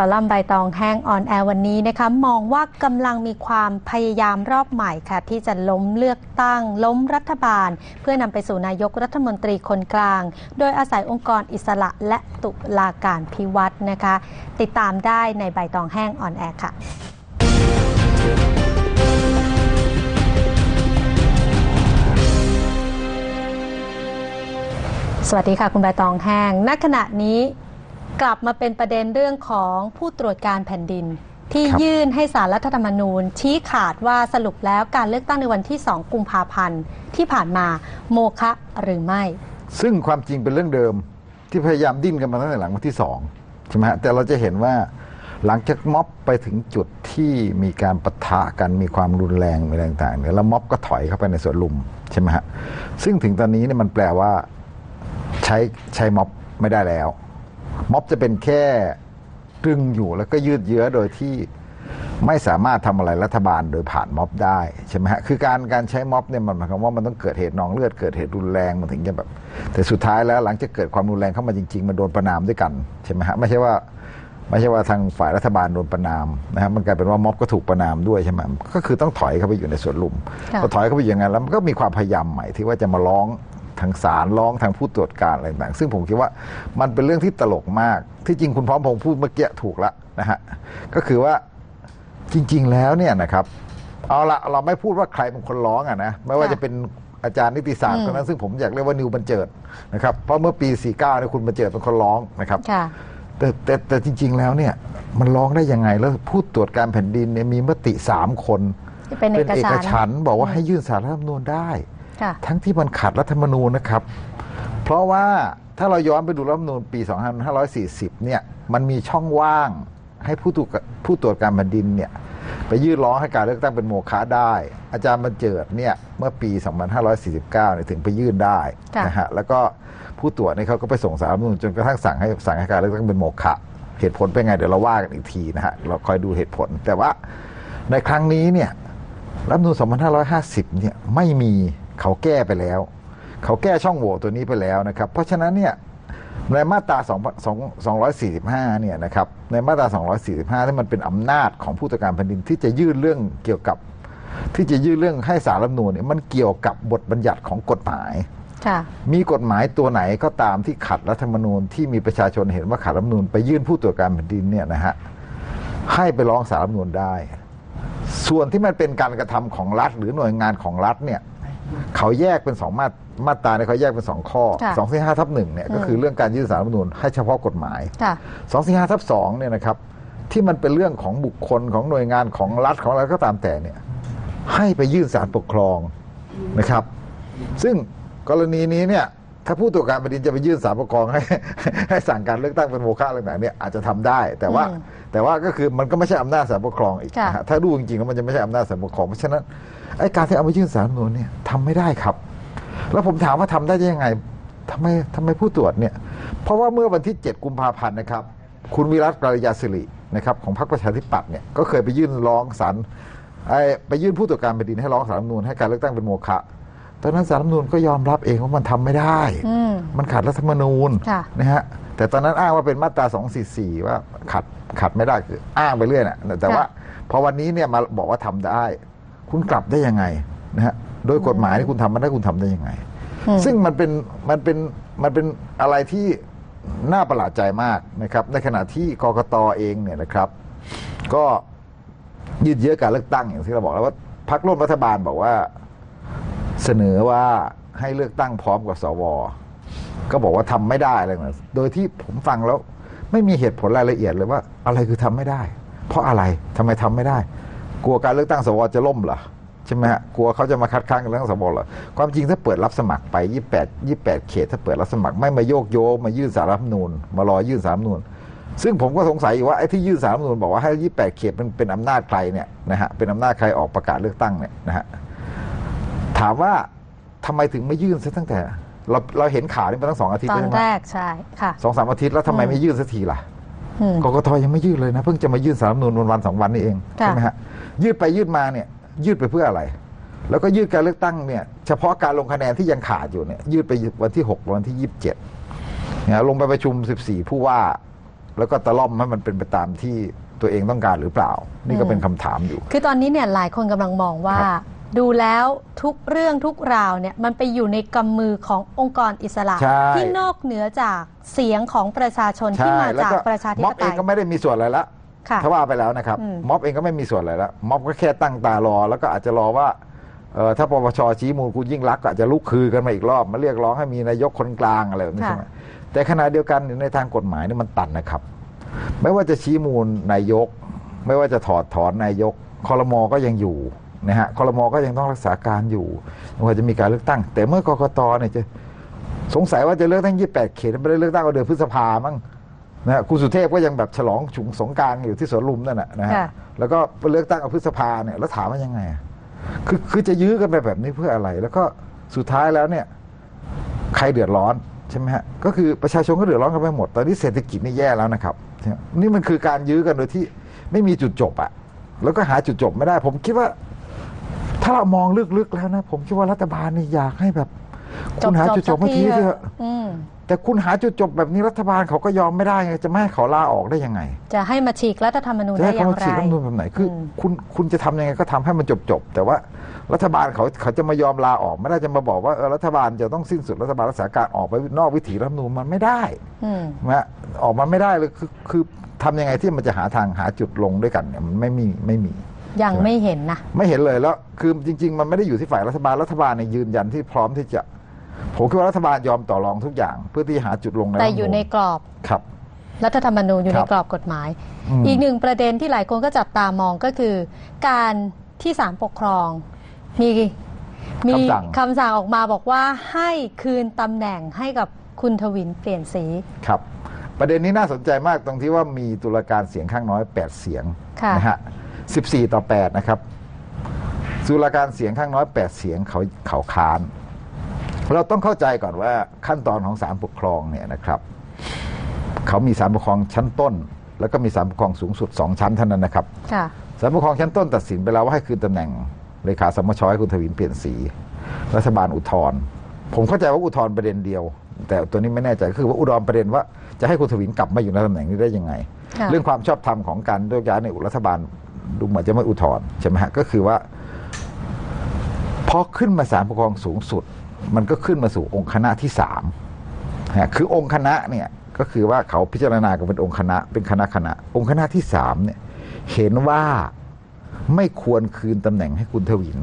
คอลัมน์ใบตองแห้งออนแอร์วันนี้นะคะ มองว่ากำลังมีความพยายามรอบใหม่ค่ะ ที่จะล้มเลือกตั้ง ล้มรัฐบาล เพื่อนำไปสู่นายกรัฐมนตรีคนกลาง โดยอาศัยองค์กรอิสระและตุลาการพิวัตรนะคะ ติดตามได้ในใบตองแห้งออนแอร์ค่ะสวัสดีค่ะ คุณใบตองแห้งณขณะนี้ กลับมาเป็นประเด็นเรื่องของผู้ตรวจการแผ่นดิน ที่ครับยื่นให้สารรัฐธรรมนูญ ชี้ขาดว่าสรุปแล้วการเลือกตั้งในวันที่ 2 กุมภาพันธ์ที่ผ่านมาโมฆะหรือไม่ ซึ่งความจริงเป็นเรื่องเดิมที่พยายามดิ้นกันมาตั้งแต่หลังวันที่สองใช่ไหมฮะแต่เราจะเห็นว่าหลังจากม็อบไปถึงจุดที่มีการปะทะกันมีความรุนแรงอะไรต่างๆเนี่ยแล้วม็อบก็ถอยเข้าไปในสวนลุมใช่ไหมฮะซึ่งถึงตอนนี้เนี่ยมันแปลว่าใช้ใช้ม็อบไม่ได้แล้ว ม็อบจะเป็นแค่ตรึงอยู่แล้วก็ยืดเยื้อโดยที่ไม่สามารถทำอะไรรัฐบาลโดยผ่านม็อบได้ใช่ไหมฮะคือการการใช้ม็อบเนี่ยมันหมายความว่ามันต้องเกิดเหตุนองเลือดเกิดเหตุรุนแรงมันถึงจะแบบ แต่สุดท้ายแล้วหลังจากเกิดความรุนแรงเข้ามาจริง ๆ มันโดนประนามด้วยกันใช่ไหมฮะไม่ใช่ว่าไม่ใช่ว่าทางฝ่ายรัฐบาลโดนประนามนะฮะมันกลายเป็นว่าม็อบก็ถูกประนามด้วยใช่ไหมก็คือต้องถอยเข้าไปอยู่ในสวนลุมค่ะพอถอยเข้าไปอย่างนั้นแล้วมันก็มีความพยายามใหม่ที่ว่าจะมาร้อง ทางศาลร้องทางผู้ตรวจการอะไรต่างๆซึ่งผมคิดว่ามันเป็นเรื่องที่ตลกมาก ที่จริงคุณพร้อมพงษ์พูดเมื่อกี้ถูกละนะฮะก็คือว่าจริง ๆ แล้วเนี่ยนะครับเอาละเราไม่พูดว่าใครเป็นคนร้องอะนะไม่ว่าค่ะจะเป็นอาจารย์นิติศาสตร์อืมคนนั้นซึ่งผมอยากเรียกว่านิวบันเจิดนะครับเพราะเมื่อปี 49เนี่ยคุณบันเจิดเป็นคนร้องนะครับค่ะแต่แต่แต่จริง ๆ แล้วเนี่ยมันร้องได้ยังไงแล้วผู้ตรวจการแผ่นดินเนี่ยมีมติสามคน เป็นเอกเอกสารฉันท์บอกว่าให้ยื่นสารรัฐธรรมนูญได้ค่ะ ทั้งที่มันขัดรัฐธรรมนูญนะครับ เพราะว่าถ้าเราย้อนไปดูรัฐธรรมนูญปี 2540 เนี่ยมันมีช่องว่างให้ผู้ตรวจผู้ตรวจการแผ่นดินเนี่ยไปยื่นร้องให้การเลือกตั้งเป็นโมฆะได้ อาจารย์บรรเจิดเนี่ยเมื่อปี 2549เนี่ยถึงไปยื่นได้ค่ะนะฮะแล้วก็ผู้ตรวจเนี่ยเขาก็ไปส่งสารรัฐธรรมนูญจนกระทั่งสั่งให้สั่งให้การเลือกตั้งเป็นโมฆะเหตุผลเป็นไงเดี๋ยวเราว่ากันอีกทีนะฮะเราคอยดูเหตุผล แต่ว่าในครั้งนี้เนี่ยรัฐธรรมนูญ2550เนี่ยไม่มี เขาแก้ไปแล้ว เขาแก้ช่องโหว่ตัวนี้ไปแล้วนะครับ เพราะฉะนั้นเนี่ยในมาตรา2 245 เนี่ยนะครับ ในมาตรา 245ที่มันเป็นอำนาจของผู้ตรวจการแผ่นดินที่จะยื่นเรื่องเกี่ยวกับ ที่จะยื่นเรื่องให้สารรัฐธรรมนูญเนี่ยมันเกี่ยวกับบทบัญญัติของกฎหมายค่ะมีกฎหมายตัวไหนก็ตามที่ขัดรัฐธรรมนูญที่มีประชาชนเห็นว่าขัดรัฐธรรมนูญไปยื่นผู้ตรวจการแผ่นดินเนี่ยนะฮะให้ไปร้องสารรัฐธรรมนูญได้ ส่วนที่มันเป็นการกระทำของรัฐ หรือหน่วยงานของรัฐเนี่ย เขาแยกเป็นสองมาตมาตราเนี่ยเขาแยกเป็นสองข้อค่ะสองสี่ห้าทับหนึ่งเนี่ยก็คือเรื่องการยื่นสารรัฐธรรมนูญให้เฉพาะกฎหมายค่ะสองสี่ห้าทับสองเนี่ยนะครับ ที่มันเป็นเรื่องของบุคคลของหน่วยงานของรัฐของอะไรก็ตามแต่เนี่ยให้ไปยื่นสารปกครองนะครับ ซึ่งกรณีนี้เนี่ย ถ้าผู้ตรวจการแผ่นดินจะไปยื่นสารปกครองให้ให้สั่งการเลือกตั้งเป็นโมฆะอะไรต่างๆเนี่ยอาจจะทำได้ แต่ว่าอืมแต่ว่าก็คือมันก็ไม่ใช่อำนาจสารปกครองอีกค่ะนะฮะถ้าดูจริงๆแล้วมันจะไม่ใช่อำนาจสารปกครองเพราะฉะนั้นไอ้การที่เอามายื่นสารรัฐธรรมนูญเนี่ยทำไม่ได้ครับ แล้วผมถามว่าทำได้ยังไงทำไมทำไมผู้ตรวจเนี่ย เพราะว่าเมื่อวันที่ 7 กุมภาพันธ์นะครับ คุณวิรัตกรยาสิรินะครับของพรรคประชาธิปัตย์เนี่ยก็เคยไปยื่นร้องศาลไอ้ไปยื่นผู้ตรวจการแผ่นดินให้ร้องสารรัฐธรรมนูญให้การเลือกตั้งเป็นโมฆะ ตอนนั้นสารรัฐธรรมนูญก็ยอมรับเองว่ามันทำไม่ได้ อืม มันขัดรัฐธรรมนูญค่ะ นะฮะแต่ตอนนั้นอ้างว่าเป็นมาตรา 244 ว่าขัดขัดไม่ได้คืออ้างไปเรื่อยนะแต่ว่าพอวันนี้เนี่ยมาบอกว่าทำได้ คุณกลับได้ยังไงนะฮะโดยกฎหมายที่คุณทำมันได้คุณทำได้ยังไงอืมซึ่งมันเป็นมันเป็นมันเป็นอะไรที่น่าประหลาดใจมากนะครับ ในขณะที่กกตเองเนี่ยนะครับ ก็ยืดเยื้อการเลือกตั้งอย่างที่เราบอกแล้วว่าพรรคร่วมรัฐบาลบอกว่า เสนอว่าให้เลือกตั้งพร้อมกับสว ก็บอกว่าทำไม่ได้อะไรแบบนั้นโดยที่ผมฟังแล้วไม่มีเหตุผลรายละเอียดเลยว่า อะไรคือทำไม่ได้ เพราะอะไรทำไมทำไม่ได้ กลัวการเลือกตั้งสวจะล่มเหรอใช่ไหมฮะกลัวเขาจะมาคัดค้านการเลือกตั้งสวเหรอความจริงถ้าเปิดรับสมัครไป 28 28 เขต ถ้าเปิดรับสมัครไม่มาโยกโยมายื่นสารรัฐมนูญมารอยื่นสารรัฐมนูญซึ่งผมก็สงสัยว่าไอ้ที่ยื่นสารรัฐมนูญบอกว่าให้ 28 เขตมันเป็นอำนาจใครเนี่ยนะฮะเป็นอำนาจใครออกประกาศเลือกตั้งเนี่ยนะฮะ ถามว่าทำไมถึงไม่ยื่นซะตั้งแต่ เราเราเห็นข่าวนี้มาตั้งสองอาทิตย์ตอแล้วนใช่ไหมแรกใช่ค่ะสองสามอาทิตย์แล้วทำไมไม่ยื่นสักทีล่ะอืมกกตยังไม่ยื่นเลยนะ เพิ่งจะมายื่นสารรัฐธรรมนูญวันวันสองวันนี้เองค่ะใช่ไหมฮะยืดไปยืดมาเนี่ย ยืดไปเพื่ออะไร แล้วก็ยืดการเลือกตั้งเนี่ยเฉพาะการลงคะแนนที่ยังขาดอยู่เนี่ยยืดไปวันที่หกวันที่ยี่สิบเจ็ดเนี่ยลงไปประชุมสิบสี่ผู้ว่า แล้วก็ตะล่อมให้มันเป็นไปตามที่ตัวเองต้องการหรือเปล่า นี่ก็เป็นคำถามอยู่ คือตอนนี้เนี่ยหลายคนกำลังมองว่าครับ ดูแล้วทุกเรื่องทุกราวเนี่ยมันไปอยู่ในกำมือขององค์กรอิสระ ใช่ ที่นอกเหนือจากเสียงของประชาชนที่มาแล้วจากก็ประชาธิม็อปบไตเองย ก็ไม่ได้มีส่วนอะไรละค่ะ ถ้าว่าไปแล้วนะครับ อืม ม็อบเองก็ไม่มีส่วนอะไรแล้วม็อบก็แค่ตั้งตารอ แล้วก็อาจจะรอว่าเออถ้าปปชชี้มูลคุณยิ่งรักษณ์ก็อาจจะลุกคือกันมาอีกรอบมาเรียกร้องให้มีนายกคนกลางอะไรแบบนี้ค่ะใช่ไหมแต่ขณะเดียวกันในทางกฎหมายนี่มันตันนะครับ ไม่ว่าจะชี้มูลนายก ไม่ว่าจะถอดถอนนายกคอรมอก็ยังอยู่ นะฮะคอรมอก็ยังต้องรักษาการอยู่ไม่ว่าจะมีการเลือกตั้ง แต่เมื่อกกตเนี่ยจะสงสัยว่าจะเลือกตั้ง 28 เขตไม่ได้เลือกตั้งเอาเดือนพฤษภามั้งนะฮะคุณสุเทพก็ยังแบบฉลองฉุงสงกรารอยู่ที่สวนลุมนั่นแหะนะฮะค่ะแล้วก็ไปเลือกตั้งเอาพฤษภาเนี่ยแล้วถามว่ายังไงอะคือคือจะยื้อกันไปแบบนี้เพื่ออะไร แล้วก็สุดท้ายแล้วเนี่ยใครเดือดร้อนใช่ไหมฮะก็คือประชาชนก็เดือดร้อนกันไปหมด ตอนนี้เศรษฐกิจนี่แย่แล้วนะครับใช่ไหมนี่มันคือการยื้อกันโดยที่ไม่มีจุดจบอะแล้วก็หาจุดจบไม่ได้ ผมคิดว่า ถ้าเรามองลึกๆแล้วนะ ผมคิดว่ารัฐบาลนี่อยากให้แบบ คุณหาจุดจบเมื่อกี้เถอะอืมแต่คุณหาจุดจบแบบนี้รัฐบาลเขาก็ยอมไม่ได้ไงจะไม่ให้เขาลาออกได้ยังไง จะให้มาฉีกรัฐธรรมนูญจะได้ให้อเขาย่างมาไรฉีกรัฐธรรมนูญแบบไหนคืออมคุณคุณจะทำยังไงก็ทำให้มันจบจบๆแต่ว่ารัฐบาลเขาเขาจะมายอมลาออก ไม่ได้จะมาบอกว่าเออรัฐบาลจะต้องสิ้นสุดรัฐบาลรักษาการออกไปนอกวิถีรัฐธรรมนูญมันไม่ได้อืมนะฮะออกมาไม่ได้เลยคือคือทำยังไงที่มันจะหาทางหาจุดลงด้วยกันเนี่ยมันไม่มีไม่มี ยังไม่เห็นนะ ไม่เห็นเลยแล้ว คือจริง ๆ มันไม่ได้อยู่ที่ฝ่ายรัฐบาลรัฐบาลเนี่ยยืนยันที่พร้อมที่จะผมคิดว่ารัฐบาลยอมต่อรองทุกอย่าง เพื่อที่หาจุดลงในแต่อยู่ในกรอบครับ รัฐธรรมนูญอยู่คในรับกรอบกฎหมายอืมอีกหนึ่งประเด็นที่หลายคนก็จับตามองก็คือ การที่ศาลปกครอง มีมีคำสั่งคำสั่งออกมาบอกว่าให้คืนตำแหน่งให้กับคุณทวินเปลี่ยนสีครับ ประเด็นนี้น่าสนใจมากตรงที่ว่ามีตุลาการเสียงข้างน้อย 8 เสียงค่ะนะฮะ 14 ต่อ 8 นะครับตุลาการเสียงข้างน้อย 8 เสียงเขาเขาค้าน เราต้องเข้าใจก่อนว่าขั้นตอนของศาลปกครองเนี่ยนะครับเขามีศาลปกครองชั้นต้น แล้วก็มีศาลปกครองสูงสุด 2 ชั้นเท่านั้นนะครับค่ะศาลปกครองชั้นต้นตัดสินไปแล้วว่าให้คืนตำแหน่งเลขาสมชให้คุณทวินเปลี่ยนสี รัฐบาลอุทธรณ์ผมเข้าใจว่าอุทธรณ์ประเด็นเดียว แต่ตัวนี้ไม่แน่ใจก็คือว่าอุทธรณ์ประเด็นว่าจะให้คุณทวินกลับมาอยู่ในตำแหน่งนี้ได้ยังไงค่ะเรื่องความชอบธรรมของการโยกย้ายในรัฐบาล ดูเหมือนจะไม่อุทธรณ์ใช่ไหมฮะก็คือว่าพอขึ้นมาศาลปกครองสูงสุด มันก็ขึ้นมาสู่องค์คณะที่สามฮะคือองค์คณะเนี่ยก็คือว่าเขาพิจารณากันเป็นองค์คณะ เป็นคณะคณะ องค์คณะที่สามเนี่ยเห็นว่าไม่ควรคืนตำแหน่งให้คุณทวิน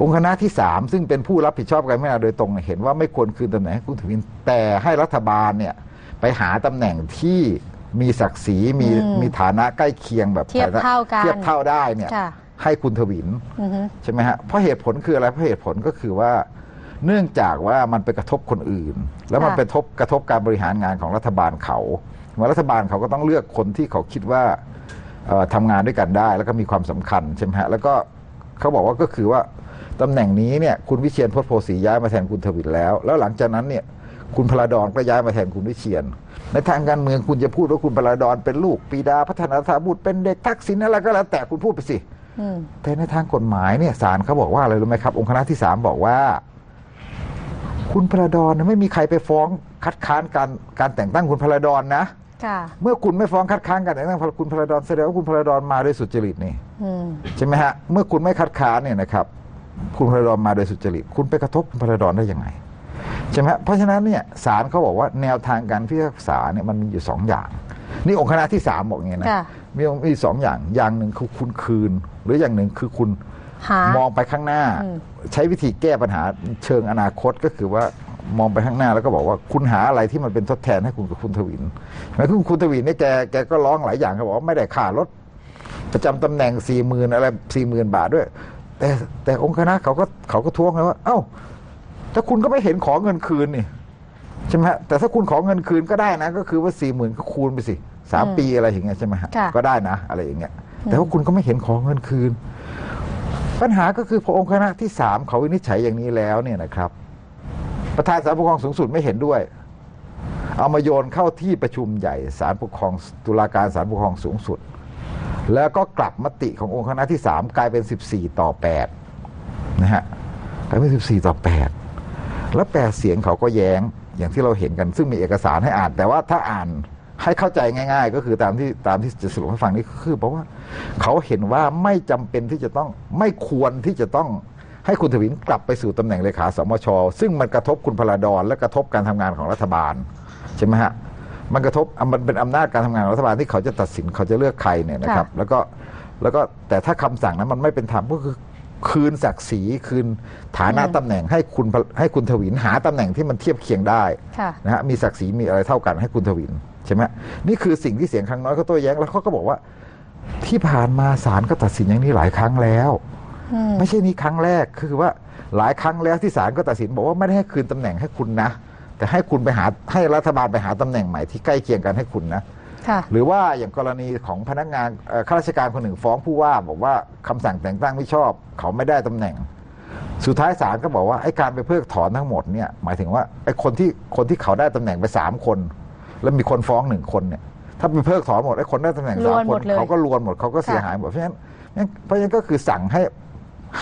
องค์คณะที่สามซึ่งเป็นผู้รับผิดชอบการพิจารณาโดยตรงเนี่ยเห็นว่าไม่ควรคืนตำแหน่งให้คุณทวิน แต่ให้รัฐบาลเนี่ยไปหาตำแหน่งที่ มีศักดิ์ศรีมีอืมมีฐานะใกล้เคียงแบบเทียบเท่ากันเทียบเท่าได้เนี่ยค่ะให้คุณทวินอือฮึใช่ไหมฮะเพราะเหตุผลคืออะไรเพราะเหตุผลก็คือว่า เนื่องจากว่ามันไปกระทบคนอื่น แล้วมันค่ะไปทบกระทบการบริหารงานของรัฐบาลเขาเมื่อรัฐบาลเขาก็ต้องเลือกคนที่เขาคิดว่าเอ่อทำงานด้วยกันได้ แล้วก็มีความสำคัญใช่ไหมฮะแล้วก็เขาบอกว่าก็คือว่าตำแหน่งนี้เนี่ยคุณวิเชียนพจน์โพสีย้ายมาแทนคุณทวินแล้ว แล้วหลังจากนั้นเนี่ย คุณพลาดอนก็ย้ายมาแทนคุณวิเชียน ในทางการเมืองคุณจะพูดว่าคุณพลาดอนเป็นลูกปรีดาพัฒนาธาบุตรเป็นเด็กทักษิณอะไรก็แล้วแต่คุณพูดไปสิอืมแต่ในทางกฎหมายเนี่ยศาลเขาบอกว่าอะไรรู้ไหมครับ องค์คณะที่สามบอกว่า คุณพระดอนเนี่ยไม่มีใครไปฟ้องคัดค้านการการแต่งตั้งคุณพระดอนนะค่ะเมื่อคุณไม่ฟ้องคัดค้านการแต่งตั้งคุณพระดอนแสดงว่าคุณพระดอนมาโดยสุจริตนี่อืมใช่ไหมฮะเมื่อคุณไม่คัดค้านเนี่ยนะครับ คุณพระดอนมาโดยสุจริต คุณไปกระทบคุณพระดอนได้ยังไง ใช่ไหมฮะเพราะฉะนั้นเนี่ยศาลเขาบอกว่าแนวทางการพิพากษาเนี่ยมันมีอยู่สองอย่าง นี่องค์คณะที่สามบอกอย่างนี้นะค่ะมีมีสองอย่างอย่างหนึ่งคือคุณคืน หรืออย่างหนึ่งคือคุณหามองไปข้างหน้า อืม ใช้วิธีแก้ปัญหาเชิงอนาคตก็คือว่ามองไปข้างหน้าแล้วก็บอกว่าคุณหาอะไรที่มันเป็นทดแทนให้คุณกับคุณทวินหมายถึงคุณทวินเนี่ยแกแกก็ร้องหลายอย่างเขาบอกว่าไม่ได้ค่ารถ ประจำตำแหน่งสี่หมื่นอะไรสี่หมื่นบาทด้วย แต่แต่องค์คณะเขาก็เขาก็ท้วงไงว่า เอ้า ถ้าคุณก็ไม่เห็นขอเงินคืนนี่ใช่ไหมฮะแต่ถ้าคุณขอเงินคืนก็ได้นะ ก็คือว่าสี่หมื่นก็คูณไปสิสามอืมปีอะไรอย่างเงี้ยใช่ไหมฮะค่ะก็ได้นะ อะไรอย่างเงี้ย แต่ว่าคุณก็ไม่เห็นขอเงินคืน ปัญหาก็คือพอองค์คณะที่สามเขาวินิจฉัยอย่างนี้แล้วเนี่ยนะครับ ประธานศาลปกครองสูงสุดไม่เห็นด้วย เอามาโยนเข้าที่ประชุมใหญ่ศาลปกครองตุลาการศาลปกครองสูงสุด แล้วก็กลับมติขององค์คณะที่สามกลายเป็นสิบสี่ต่อแปดนะฮะกลายเป็นสิบสี่ต่อแปด แล้วแปดเสียงเขาก็แย้งอย่างที่เราเห็นกัน ซึ่งมีเอกสารให้อ่าน แต่ว่าถ้าอ่านให้เข้าใจง่าย ๆ ก็คือตามที่ตามที่จะสรุปให้ฟังนี่คือเพราะว่าเขาเห็นว่าไม่จำเป็นที่จะต้องไม่ควรที่จะต้องให้คุณทวินกลับไปสู่ตำแหน่งเลขาสมช ซึ่งมันกระทบคุณพลาดอนและกระทบการทำงานของรัฐบาลใช่ไหมฮะมันกระทบอะมันเป็นอำนาจการทำงานของรัฐบาลที่เขาจะตัดสินเขาจะเลือกใครเนี่ยนะครับ แล้วก็แล้วก็แต่ถ้าคำสั่งนั้นมันไม่เป็นธรรมก็คือ คืนศักดิ์ศรีคืนฐานะอืมตำแหน่งให้คุณพลให้คุณทวินหาตำแหน่งที่มันเทียบเคียงได้ค่ะนะฮะมีศักดิ์ศรีมีอะไรเท่ากันให้คุณทวินใช่ไหมนี่คือสิ่งที่เสียงข้างน้อยเขาโต้แย้งแล้วเขาก็บอกว่า ที่ผ่านมาศาลก็ตัดสินอย่างนี้หลายครั้งแล้วอืมไม่ใช่นี่ครั้งแรกคือว่าหลายครั้งแล้วที่ศาลก็ตัดสินบอกว่าไม่ได้ให้คืนตำแหน่งให้คุณนะ แต่ให้คุณไปหาให้รัฐบาลไปหาตำแหน่งใหม่ที่ใกล้เคียงกันให้คุณนะ ค่ะ หรือว่าอย่างกรณีของพนักงานเอ่อข้าราชการคนหนึ่งฟ้องผู้ว่า บอกว่าคำสั่งแต่งตั้งไม่ชอบ เขาไม่ได้ตำแหน่ง สุดท้ายศาลก็บอกว่าไอ้การไปเพิกถอนทั้งหมดเนี่ยหมายถึงว่าไอ้คนที่คนที่เขาได้ตำแหน่งไปสามคน แล้วมีคนฟ้องหนึ่งคนเนี่ยถ้าไปเพิกถอนหมดไอ้คนได้ตำแหน่งรสามวนคหมนดเลย เขาก็รวนหมดเขาก็เสียหายหมดเพราะฉะนั้นงั้นเพราะฉะนั้นก็คือสั่งให้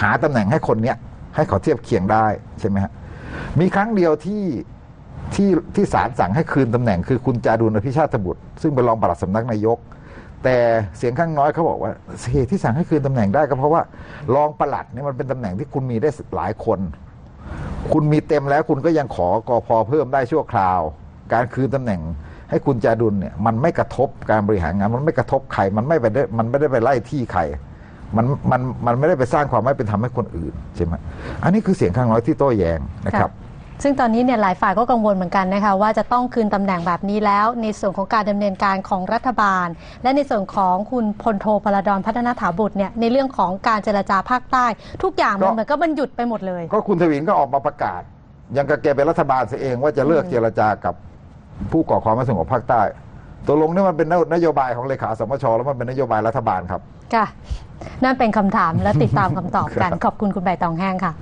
หาตำแหน่งให้คนเนี้ยให้เขาเทียบเคียงได้ใช่ไหมฮะมีครั้งเดียวที่ ที่ที่ศาลสั่งให้คืนตำแหน่งคือคุณจารุณอภิชาติบุตร ซึ่งเป็นรองปลัดสำนักนายก แต่เสียงข้างน้อยเขาบอกว่าเหตุที่สั่งให้คืนตำแหน่งได้ก็เพราะว่ารองปลัดเนี่ยมันเป็นตำแหน่งที่คุณมีได้หลายคน คุณมีเต็มแล้วคุณก็ยังขอกอพอเพิ่มได้ชั่วคราว การคืนตำแหน่งให้คุณจาดุลเนี่ยมันไม่กระทบการบริหารงานมันไม่กระทบใครมันไม่ไปได้มันไม่ได้ไปไล่ที่ใครมันมันมันไม่ได้ไปสร้างความไม่เป็นธรรมให้คนอื่นใช่ไหมอันนี้คือเสียงข้างน้อยที่โต้แย้งนะครับ ซึ่งตอนนี้เนี่ยหลายฝ่ายก็กังวลเหมือนกันนะคะว่าจะต้องคืนตำแหน่งแบบนี้แล้ว ในส่วนของการดำเนินการของรัฐบาล และในส่วนของคุณพลโทพลดอนพัฒนาถาบุตรเนี่ยในเรื่องของการเจรจาภาคใต้ ทุกอย่างก็มันเหมือนก็มันหยุดไปหมดเลย ก็คุณทวินก็ออกมาประกาศ ยังกับแกเป็นรัฐบาลเสียเองว่าจะเลิกเจรจากับผู้ก่อความไม่สงบภาคใต้ตกลงนี่มันเป็นนโยบายของเลขาสมชแล้วมันเป็นนโยบายรัฐบาลครับ ค่ะ นั่นเป็นคำถามและติดตามคำตอบกัน ขอบคุณคุณใบตองแห้งค่ะ